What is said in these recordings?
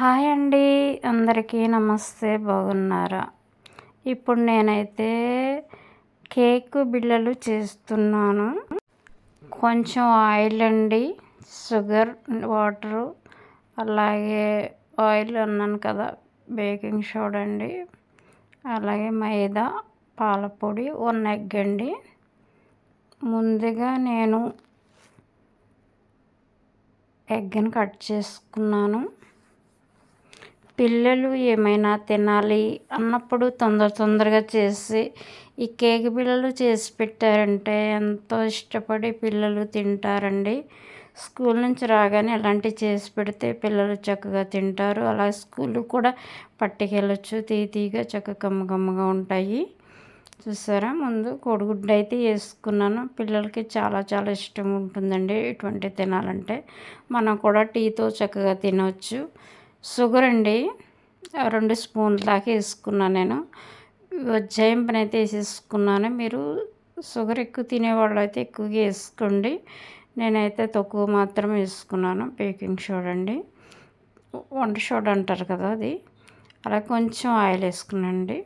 Hi అండి. అందరికీ నమస్తే. బాగున్నారా? ఇప్పుడు నేనైతే కేక్ బిళ్ళలు చేస్తున్నాను. కొంచెం ఆయిల్ అండి. షుగర్ వాటరు అలాగే ఆయిల్ అన్నాను కదా బేకింగ్ సోడా అండి. అలాగే మైదా పాలపొడి వన్ ఎగ్ అండి. ముందుగా నేను ఎగ్ని కట్ చేసుకున్నాను. పిల్లలు ఏమైనా తినాలి అన్నప్పుడు తొందర తొందరగా చేసి ఈ కేక్ పిల్లలు చేసి పెట్టారంటే ఎంతో ఇష్టపడి పిల్లలు తింటారండి. స్కూల్ నుంచి రాగానే అలాంటివి చేసి పెడితే పిల్లలు చక్కగా తింటారు. అలా స్కూల్ కూడా పట్టుకెళ్ళచ్చు తీతీగా చక్కగా కమ్మకమ్మగా ఉంటాయి. చూసారా? ముందు కోడిగుడ్డు అయితే వేసుకున్నాను. పిల్లలకి చాలా చాలా ఇష్టం ఉంటుందండి ఇటువంటి తినాలంటే. మనం కూడా టీతో చక్కగా తినవచ్చు షుగర్ అండి. రెండు స్పూన్ల దాకా వేసుకున్నాను నేను. పని అయితే వేసేసుకున్నాను. మీరు షుగర్ ఎక్కువ తినేవాళ్ళు అయితే ఎక్కువగా వేసుకోండి. నేనైతే తక్కువ మాత్రం వేసుకున్నాను. బేకింగ్ సోడా అండి. వంట సోడా అంటారు కదా అది. అలా కొంచెం ఆయిల్ వేసుకునండి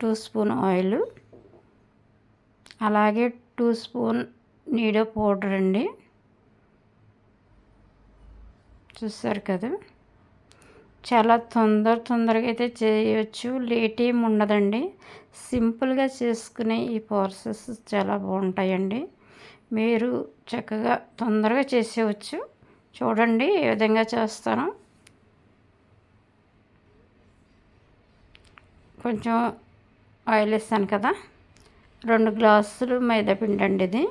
టూ స్పూన్ ఆయిల్. అలాగే టూ స్పూన్ నీడో పౌడర్ అండి. చూసారు కదా. చాలా తొందర తొందరగా అయితే చేయవచ్చు లేట్ ఏమి ఉండదండి. సింపుల్గా చేసుకునే ఈ ప్రాసెస్ చాలా బాగుంటాయండి. మీరు చక్కగా తొందరగా చేసేవచ్చు చూడండి ఏ విధంగా చేస్తాను. కొంచెం ఆయిల్ వేస్తాను కదా. రెండు గ్లాసులు మైదాపిండి అండి ఇది.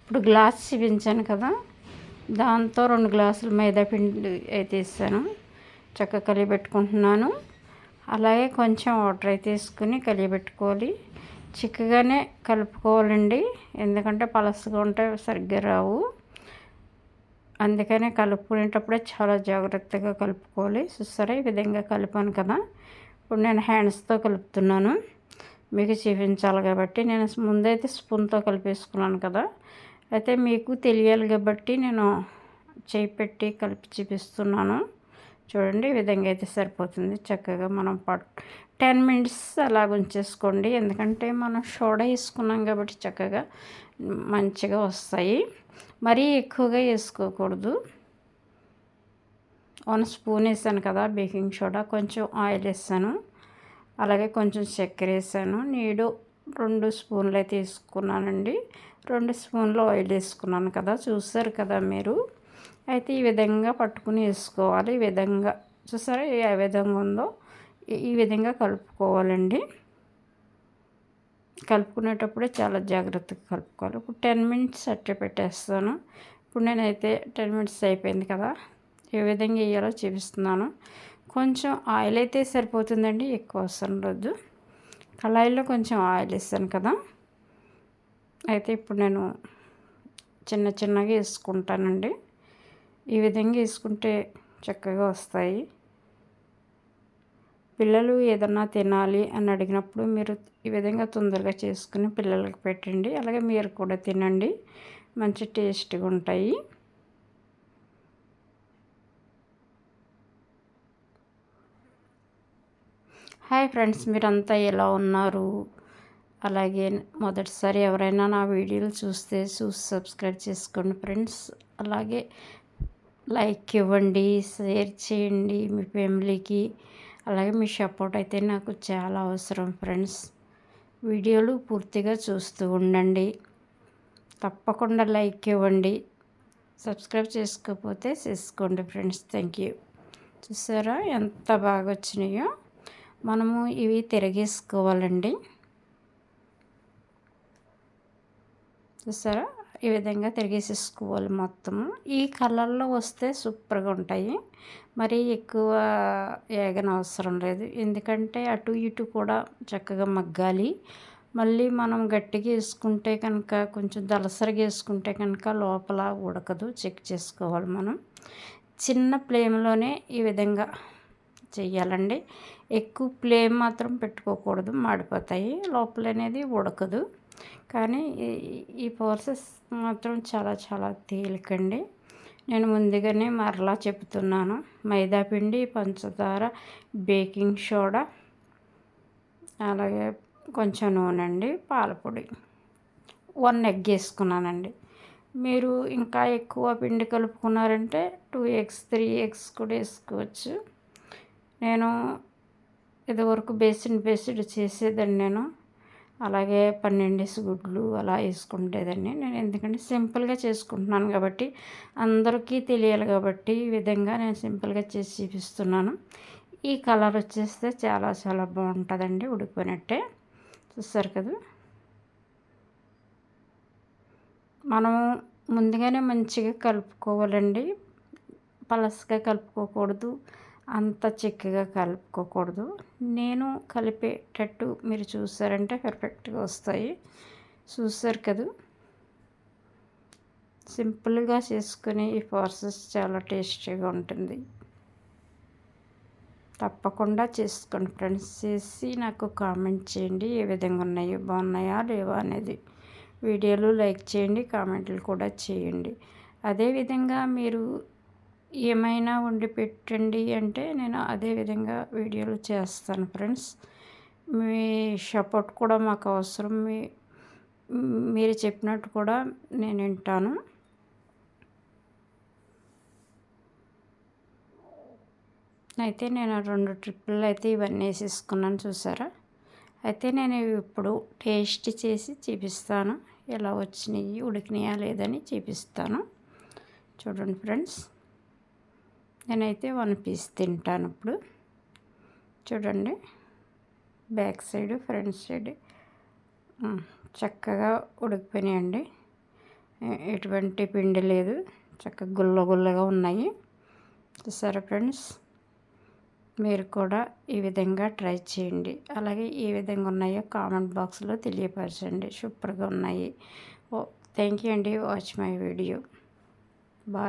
ఇప్పుడు గ్లాస్ చూపించాను కదా. దాంతో రెండు గ్లాసులు మైదాపిండి అయితే ఇస్తాను చక్కగా కలిపెట్టుకుంటున్నాను. అలాగే కొంచెం వాటర్ అయితే వేసుకుని కలిపెట్టుకోవాలి. చిక్కగానే కలుపుకోవాలండి. ఎందుకంటే పలసగా ఉంటే సరిగ్గా రావు. అందుకనే కలుపుకునేటప్పుడే చాలా జాగ్రత్తగా కలుపుకోవాలి. చూస్తారా ఈ విధంగా కలిపాను కదా. ఇప్పుడు నేను హ్యాండ్స్తో కలుపుతున్నాను. మీకు చూపించాలి కాబట్టి నేను ముందైతే స్పూన్తో కలిపేసుకున్నాను కదా. అయితే మీకు తెలియాలి కాబట్టి నేను చేయి పెట్టి కలిపి చూపిస్తున్నాను. చూడండి ఈ విధంగా అయితే సరిపోతుంది. చక్కగా మనం పట్ టెన్ మినిట్స్ అలా ఉంచేసుకోండి. ఎందుకంటే మనం సోడా వేసుకున్నాం కాబట్టి చక్కగా మంచిగా వస్తాయి. మరీ ఎక్కువగా వేసుకోకూడదు. వన్ స్పూన్ వేసాను కదా బేకింగ్ సోడా. కొంచెం ఆయిల్ వేసాను. అలాగే కొంచెం చక్కెర వేసాను. నీడు రెండు స్పూన్లు అయితే వేసుకున్నానండి. రెండు స్పూన్లు ఆయిల్ వేసుకున్నాను కదా. చూసారు కదా మీరు? అయితే ఈ విధంగా పట్టుకుని వేసుకోవాలి. ఈ విధంగా చూసారా? ఏ విధంగా ఉందో ఈ విధంగా కలుపుకోవాలండి. కలుపుకునేటప్పుడే చాలా జాగ్రత్తగా కలుపుకోవాలి. ఇప్పుడు టెన్ మినిట్స్ అట్టే పెట్టేస్తాను. ఇప్పుడు నేనైతే టెన్ మినిట్స్ అయిపోయింది కదా ఏ విధంగా వేయాలో చూపిస్తున్నాను. కొంచెం ఆయిల్ అయితే సరిపోతుందండి ఎక్కువ అవసరం లేదు. కళాయిలో కొంచెం ఆయిల్ వేస్తాను కదా అయితే ఇప్పుడు నేను చిన్న చిన్నగా వేసుకుంటానండి. ఈ విధంగా వేసుకుంటే చక్కగా వస్తాయి. పిల్లలు ఏదన్నా తినాలి అని అడిగినప్పుడు మీరు ఈ విధంగా తొందరగా చేసుకుని పిల్లలకి పెట్టండి. అలాగే మీరు కూడా తినండి. మంచి టేస్ట్గా ఉంటాయి. హాయ్ ఫ్రెండ్స్ మీరంతా ఎలా ఉన్నారు? అలాగే మొదటిసారి ఎవరైనా నా వీడియోలు చూస్తే చూసి సబ్స్క్రైబ్ చేసుకోండి ఫ్రెండ్స్. అలాగే లైక్ ఇవ్వండి షేర్ చేయండి మీ ఫ్యామిలీకి. అలాగే మీ సపోర్ట్ అయితే నాకు చాలా అవసరం ఫ్రెండ్స్. వీడియోలు పూర్తిగా చూస్తూ ఉండండి. తప్పకుండా లైక్ ఇవ్వండి. సబ్స్క్రైబ్ చేసుకోకపోతే చేసుకోండి ఫ్రెండ్స్. Thank you. చూసారా ఎంత బాగా వచ్చినాయో. మనము ఇవి తిరిగేసుకోవాలండి. చూసారా? ఈ విధంగా తిరిగేసేసుకోవాలి మొత్తము ఈ కలర్లో వస్తే సూపర్గా ఉంటాయి. మరి ఎక్కువ ఏగన అవసరం లేదు. ఎందుకంటే అటు ఇటు కూడా చక్కగా మగ్గాలి. మళ్ళీ మనం గట్టిగా వేసుకుంటే కనుక కొంచెం దలసరిగా వేసుకుంటే కనుక లోపల ఉడకదు. చెక్ చేసుకోవాలి మనం. చిన్న ఫ్లేమ్లోనే ఈ విధంగా చెయ్యాలండి ఎక్కువ ఫ్లేమ్ మాత్రం పెట్టుకోకూడదు. మాడిపోతాయి. లోపల అనేది ఉడకదు. కానీ ఈ ప్రాసెస్ మాత్రం చాలా చాలా తేలికండి. నేను ముందుగానే మరలా చెప్తున్నాను. మైదాపిండి పంచదార బేకింగ్ సోడా అలాగే కొంచెం నూనె అండి పాలపొడి. వన్ ఎగ్ వేసుకున్నానండి. మీరు ఇంకా ఎక్కువ పిండి కలుపుకున్నారంటే టూ ఎగ్స్ త్రీ ఎగ్స్ కూడా వేసుకోవచ్చు. నేను ఇదివరకు బేసిన్ బేసిడ్ చేసేదాన్ని నేను. అలాగే పన్నెండేసి గుడ్లు అలా వేసుకుంటేదాన్ని నేను ఎందుకంటే సింపుల్గా చేసుకుంటున్నాను కాబట్టి అందరికీ తెలియాలి కాబట్టి ఈ విధంగా నేను సింపుల్గా చేసి చూపిస్తున్నాను. ఈ కలర్ వచ్చేస్తే చాలా చాలా బాగుంటుందండి ఉడికిపోయినట్టే. చూస్తారు కదా. మనం ముందుగానే మంచిగా కలుపుకోవాలండి. పలసగా కలుపుకోకూడదు. అంత చిక్కగా కలుపుకోకూడదు. నేను కలిపేటట్టు మీరు చూసారంటే పర్ఫెక్ట్గా వస్తాయి. చూసారు కదా? సింపుల్గా చేసుకునే ఈ ప్రాసెస్ చాలా టేస్టీగా ఉంటుంది. తప్పకుండా చేసుకోండి ఫ్రెండ్స్. చేసి నాకు కామెంట్ చేయండి. ఏ విధంగా ఉన్నాయో బాగున్నాయా లేవా అనేది. వీడియోలు లైక్ చేయండి కామెంట్లు కూడా చేయండి. అదేవిధంగా మీరు ఏమైనా వండి పెట్టండి అంటే నేను అదే విధంగా వీడియోలు చేస్తాను ఫ్రెండ్స్. మీ సపోర్ట్ కూడా మాకు అవసరం. మీ మీరు చెప్పినట్టు కూడా నేను వింటాను. అయితే నేను రెండు ట్రిప్పులు అయితే ఇవన్నీ వేసేసుకున్నాను చూసారా? అయితే నేను ఇప్పుడు టేస్ట్ చేసి చూపిస్తాను. ఎలా వచ్చినాయి ఉడికినాయా లేదని చూపిస్తాను. చూడండి ఫ్రెండ్స్. నేనైతే వన్ పీస్ తింటాను ఇప్పుడు. చూడండి. Back side front side. చక్కగా ఉడికిపోయినాయండి. ఎటువంటి పిండి లేదు. చక్కగా గుల్ల గుల్లగా ఉన్నాయి. చూసారా ఫ్రెండ్స్? మీరు కూడా ఈ విధంగా ట్రై చేయండి. అలాగే ఏ విధంగా ఉన్నాయో కామెంట్ బాక్స్లో తెలియపరచండి. సూపర్గా ఉన్నాయి. ఓ థ్యాంక్ యూ అండి. Watch my video. బాయ్.